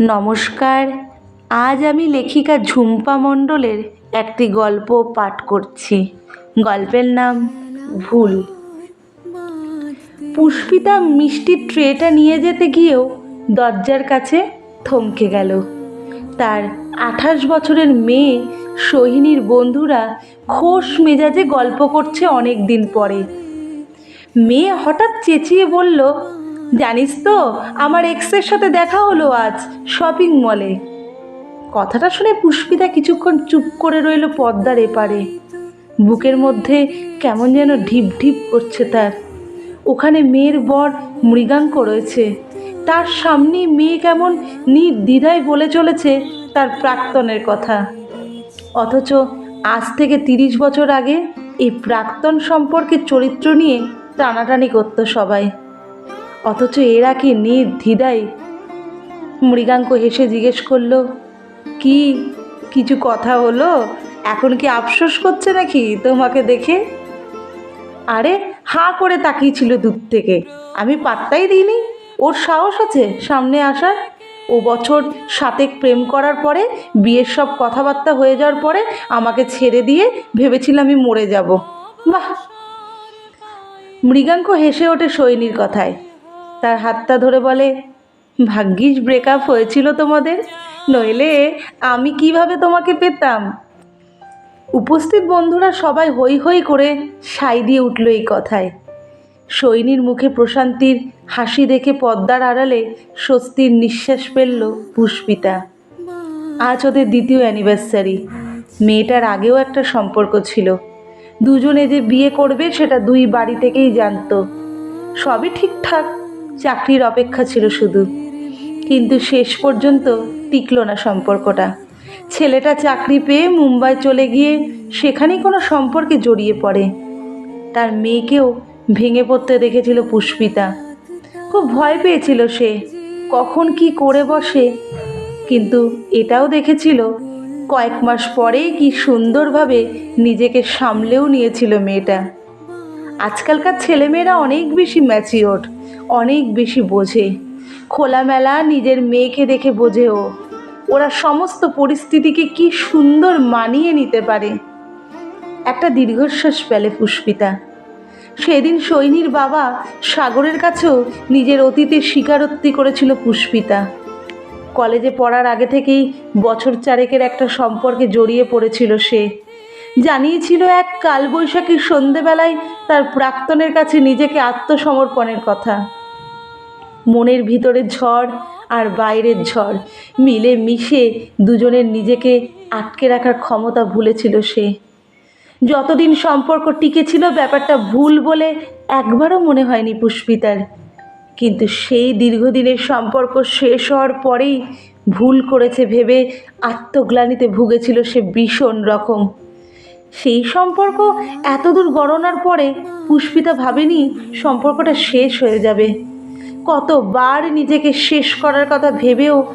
নমস্কার, আজ আমি লেখিকা ঝুম্পা মণ্ডলের একটি গল্প পাঠ করছি। গল্পের নাম ভুল। পুষ্পিতা মিষ্টির ট্রেটা নিয়ে যেতে গিয়েও দরজার কাছে থমকে গেল। তার আঠাশ বছরের মেয়ে সোহিনীর বন্ধুরা খোশ মেজাজে গল্প করছে অনেক দিন পরে। মেয়ে হঠাৎ চেঁচিয়ে বলল, জানিস তো, আমার এক্সের সাথে দেখা হলো আজ শপিং মলে কথাটা শুনে পুষ্পিতা কিছুক্ষণ চুপ করে রইল পদ্মার এপারে। বুকের মধ্যে কেমন যেন ঢিপ ঢিপ করছে তার। ওখানে মেয়ের বর মৃগাঙ্ক রয়েছে। তার সামনেই মেয়ে কেমন নির্দ্বিধায় বলে চলেছে তার প্রাক্তনের কথা। অথচ আজ থেকে তিরিশ বছর আগে এই প্রাক্তন সম্পর্কে চরিত্র নিয়ে টানাটানি করতো সবাই। অথচ এরা কি নির্দ্বিধায় মৃগাঙ্ক হেসে জিজ্ঞেস করল, কি, কিছু কথা হলো? এখন কি আফসোস করছে নাকি তোমাকে দেখে? আরে, হাঁ করে তাকিয়েছিল দূর থেকে। আমি পাত্তাই দিইনি। ওর সাহস আছে সামনে আসার। ও বছর সাতেক প্রেম করার পরে, বিয়ের সব কথাবার্তা হয়ে যাওয়ার পরে আমাকে ছেড়ে দিয়ে ভেবেছিলাম আমি মরে যাব। বাহ! মৃগাঙ্ক হেসে ওঠে সৈনির কথায়। তার হাতটা ধরে বলে, ভাগ্যিস ব্রেকআপ হয়েছিল তোমাদের, নইলে আমি কীভাবে তোমাকে পেতাম? উপস্থিত বন্ধুরা সবাই হই হই করে সাই দিয়ে উঠল এই কথায়। সৈনির মুখে প্রশান্তির হাসি দেখে পদ্মার আড়ালে স্বস্তির নিঃশ্বাস ফেলল পুষ্পিতা। আজ ওদের দ্বিতীয় অ্যানিভার্সারি মেয়েটার আগেও একটা সম্পর্ক ছিল। দুজনে যে বিয়ে করবে সেটা দুই বাড়ি থেকেই জানতো। সবই ঠিকঠাক, চাকরির অপেক্ষা ছিল শুধু। কিন্তু শেষ পর্যন্ত টিকল না সম্পর্কটা। ছেলেটা চাকরি পেয়ে মুম্বাই চলে গিয়ে সেখানেই কোনো সম্পর্কে জড়িয়ে পড়ে। তার মেয়েকেও ভেঙে পড়তে দেখেছিল পুষ্পিতা। খুব ভয় পেয়েছিল সে, কখন কি করে বসে। কিন্তু এটাও দেখেছিল কয়েক মাস পরেই কি সুন্দরভাবে নিজেকে সামলেও নিয়েছিল মেয়েটা। আজকালকার ছেলেমেয়েরা অনেক বেশি ম্যাচিওর, অনেক বেশি বোঝে। খোলামেলা নিজের মেয়েকে দেখে বোঝে ও। ওরা সমস্ত পরিস্থিতিকে কি সুন্দর মানিয়ে নিতে পারে। একটা দীর্ঘশ্বাস পেলে পুষ্পিতা। সেদিন সৈনির বাবা সাগরের কাছেও নিজের অতীতের স্বীকারোক্তি করেছিল পুষ্পিতা। কলেজে পড়ার আগে থেকেই বছর চারেকের একটা সম্পর্কে জড়িয়ে পড়েছিল সে। জানিয়েছিল এক কালবৈশাখীর সন্ধেবেলায় তার প্রাক্তনের কাছে নিজেকে আত্মসমর্পণের কথা। মনের ভিতরের ঝড় আর বাইরের ঝড় মিলে মিশে দুজনের নিজেকে আটকে রাখার ক্ষমতা ভুলেছিল সে। যতদিন সম্পর্ক টিকে ছিল, ব্যাপারটা ভুল বলে একবারও মনে হয়নি পুষ্পিতার। কিন্তু সেই দীর্ঘদিনের সম্পর্ক শেষ হওয়ার পরেই ভুল করেছে ভেবে আত্মগ্লানিতে ভুগেছিল সে ভীষণ রকম। সেই সম্পর্ক এতদূর গণনার পরে পুষ্পিতা ভাবেনি সম্পর্কটা শেষ হয়ে যাবে। কতবার নিজেকে শেষ করার কথা ভেবেও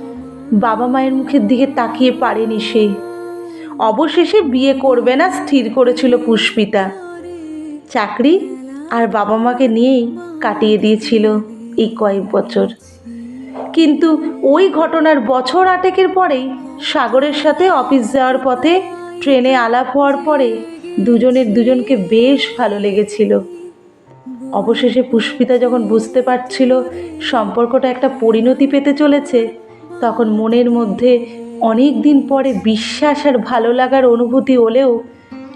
বাবা মায়ের মুখের দিকে তাকিয়ে পারেনি সে। অবশেষে বিয়ে করবে না স্থির করেছিল পুষ্পিতা। চাকরি আর বাবা মাকে নিয়েই কাটিয়ে দিয়েছিল। এই কয়েক বছর। কিন্তু ওই ঘটনার বছর আটেকের পরেই সাগরের সাথে অফিস যাওয়ার পথে ট্রেনে আলাপ হওয়ার পরে দুজনের দুজনকে বেশ ভালো লেগেছিল। অবশেষে পুষ্পিতা যখন বুঝতে পারছিল সম্পর্কটা একটা পরিণতি পেতে চলেছে, তখন মনের মধ্যে অনেক দিন পরে বিশ্বাস আর ভালো লাগার অনুভূতি হলেও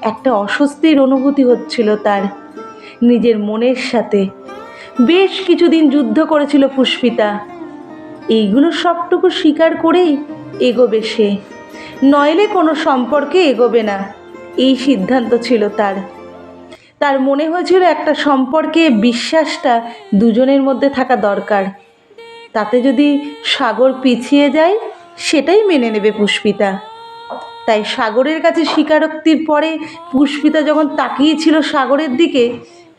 একটা অস্বস্তির অনুভূতি হচ্ছিল তার। নিজের মনের সাথে বেশ কিছুদিন যুদ্ধ করেছিল পুষ্পিতা। এইগুলো সবটুকু স্বীকার করেই এগোবে সে। নইলে কোনো সম্পর্কে এগোবে না, এই সিদ্ধান্ত ছিল তার। তার মনে হয়েছিল একটা সম্পর্কে বিশ্বাসটা দুজনের মধ্যে থাকা দরকার। তাতে যদি সাগর পিছিয়ে যায়, সেটাই মেনে নেবে পুষ্পিতা। তাই সাগরের কাছে স্বীকারোক্তির পরে পুষ্পিতা যখন তাকিয়েছিল সাগরের দিকে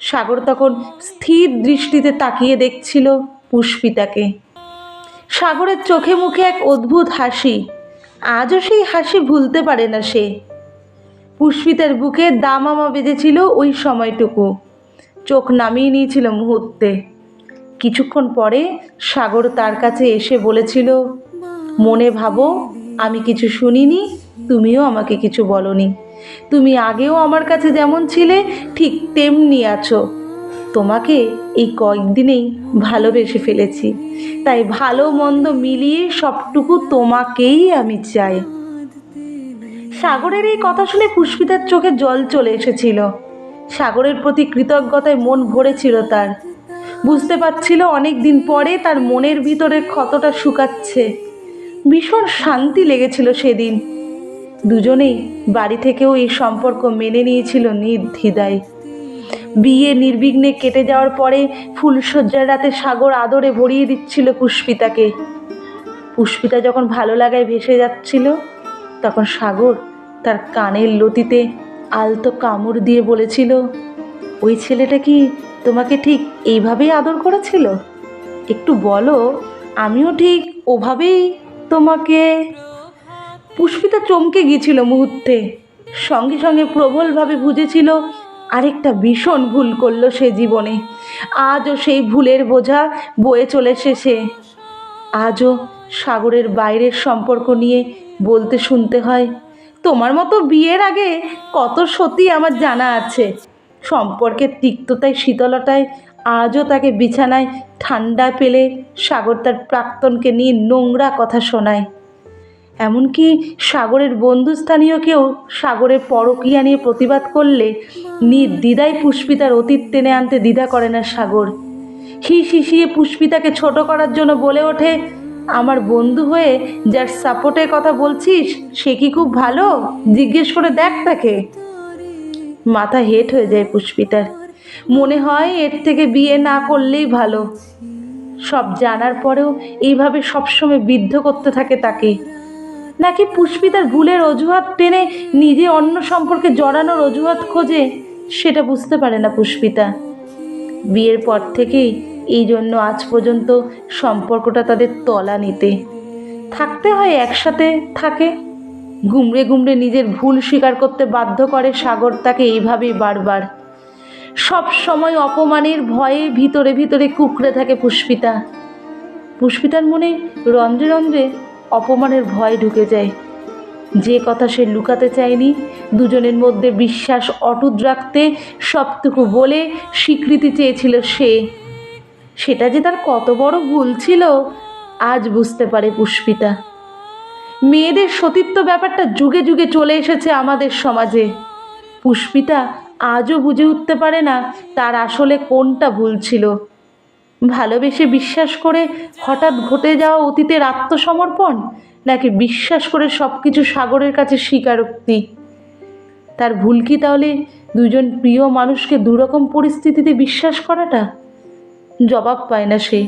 সাগর তখন স্থির দৃষ্টিতে তাকিয়ে দেখছিল পুষ্পিতাকে। সাগরের চোখে মুখে এক অদ্ভুত হাসি। আজও সেই হাসি ভুলতে পারে না সে। পুষ্পিতার বুকে দামামা বেজেছিল ওই সময়টুকু। চোখ নামিয়ে নিয়েছিল মুহূর্তে। কিছুক্ষণ পরে সাগর তার কাছে এসে বলেছিল, মনে ভাবো, আমি কিছু শুনিনি, তুমিও আমাকে কিছু বলনি। তুমি আগেও আমার কাছে যেমন ছিলে, ঠিক তেমনি আছো। তোমাকে এই কয়েকদিনেই ভালোবেসে ফেলেছি। তাই ভালো মন্দ মিলিয়ে সবটুকু তোমাকেই আমি চাই। সাগরের এই কথা শুনে পুষ্পিতার চোখে জল চলে এসেছিল। সাগরের প্রতি কৃতজ্ঞতায় মন ভরেছিল তার। বুঝতে পারছিল অনেক দিন পরে তার মনের ভিতরের ক্ষতটা শুকাচ্ছে। ভীষণ শান্তি লেগেছিল সেদিন। দুজনেই বাড়ি থেকেও এই সম্পর্ক মেনে নিয়েছিল নির্দ্বিধায় বিয়ে নির্বিঘ্নে কেটে যাওয়ার পরে ফুলশয্যার রাতে সাগর আদরে ভরিয়ে দিচ্ছিল পুষ্পিতাকে। পুষ্পিতা যখন ভালো লাগায় ভেসে যাচ্ছিল, তখন সাগর তার কানের লতিতে আলতো কামড় দিয়ে বলেছিল, ওই ছেলেটা কি তোমাকে ঠিক এইভাবেই আদর করেছিল? একটু বলো, আমিও ঠিক ওভাবেই তোমাকে পুষ্পিতা চমকে গিয়েছিল মুহূর্তে। সঙ্গে সঙ্গে প্রবলভাবে বুঝেছিল, আরেকটা ভীষণ ভুল করল সে জীবনে। আজও সেই ভুলের বোঝা বয়ে চলেছে সে। আজও সাগরের বাইরের সম্পর্ক নিয়ে বলতে শুনতে হয়, তোমার মতো বিয়ের আগে কত সত্যি আমার জানা আছে। সম্পর্কের তিক্ততায়, শীতলতায় আজও তাকে বিছানায় ঠান্ডা পেলে সাগর তার প্রাক্তনকে নিয়ে নোংরা কথা শোনায়। এমনকি সাগরের বন্ধুস্থানীয় কেউ সাগরের পরকীয়া নিয়ে প্রতিবাদ করলে নির্দ্বিধায় পুষ্পিতার অতীত টেনে আনতে দ্বিধা করে না সাগর। হিস হিসিয়ে পুষ্পিতাকে ছোট করার জন্য বলে ওঠে, আমার বন্ধু হয়ে যার সাপোর্টের কথা বলছিস, সে কি খুব ভালো? জিজ্ঞেস করে দেখ তাকে। মাথা হেট হয়ে যায় পুষ্পিতার। মনে হয় এর থেকে বিয়ে না করলেই ভালো। সব জানার পরেও এইভাবে সবসময় বিদ্ধ করতে থাকে তাকে। নাকি পুষ্পিতার ভুলের অজুহাত টেনে নিজে অন্য সম্পর্কে জড়ানোর অজুহাত খোঁজে? সেটা বুঝতে পারে না পুষ্পিতা। বিয়ের পর থেকেই এই জন্য আজ পর্যন্ত সম্পর্কটা তাদের তলা নিতে। থাকতে হয় একসাথে থাকে। ঘুমড়ে ঘুমড়ে নিজের ভুল স্বীকার করতে বাধ্য করে সাগর তাকে এইভাবেই বারবার। সব সময় অপমানের ভয়ে ভিতরে ভিতরে কুকড়ে থাকে পুষ্পিতা। পুষ্পিতার মনে রন্ধ্রে রন্ধ্রে অপমানের ভয় ঢুকে যায়। যে কথা সে লুকাতে চায়নি, দুজনের মধ্যে বিশ্বাস অটুট রাখতে সবটুকু বলে স্বীকৃতি চেয়েছিল সে। সেটা যে তার কত বড় ভুল ছিল, আজ বুঝতে পারে পুষ্পিতা। মেয়েদের সতীত্ব ব্যাপারটা যুগে যুগে চলে এসেছে আমাদের সমাজে। পুষ্পিতা আজও বুঝে উঠতে পারে না তার আসলে কোনটা ভুল ছিল। ভালোবেসে বিশ্বাস করে হঠাৎ ঘটে যাওয়া অতীতের আত্মসমর্পণ, নাকি বিশ্বাস করে সব কিছু সাগরের কাছে স্বীকারোক্তি? তার ভুল কি তাহলে দুজন প্রিয় মানুষকে দুরকম পরিস্থিতিতে বিশ্বাস করাটা? জবাব পায় না সে।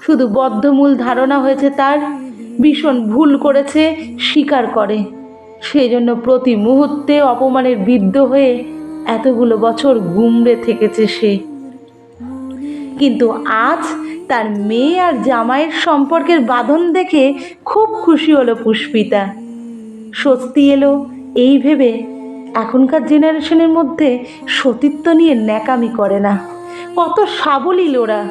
শুধু বদ্ধমূল ধারণা হয়েছে তার, ভীষণ ভুল করেছে, স্বীকার করে। সেই জন্য প্রতি মুহূর্তে অপমানের বিদ্ধ হয়ে এতগুলো বছর গুমড়ে থেকেছে সে। কিন্তু আজ তার মেয়ে আর জামাইয়ের সম্পর্কের বাঁধন দেখে খুব খুশি হলো পুষ্পিতা। স্বস্তি এলো এই ভেবে। এখনকার জেনারেশনের মধ্যে সতীত্ব নিয়ে ন্যাকামি করে না। কত সাবলীল ওরা।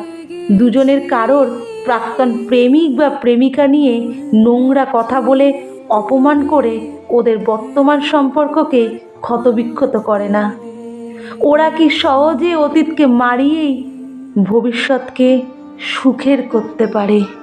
দুজনের কারোর প্রাক্তন প্রেমিক বা প্রেমিকা নিয়ে নোংরা কথা বলে অপমান করে ওদের বর্তমান সম্পর্ককে ক্ষতবিক্ষত করে না। ওরা কি সহজে অতীতকে মারিয়েই ভবিষ্যৎকে সুখের করতে পারে।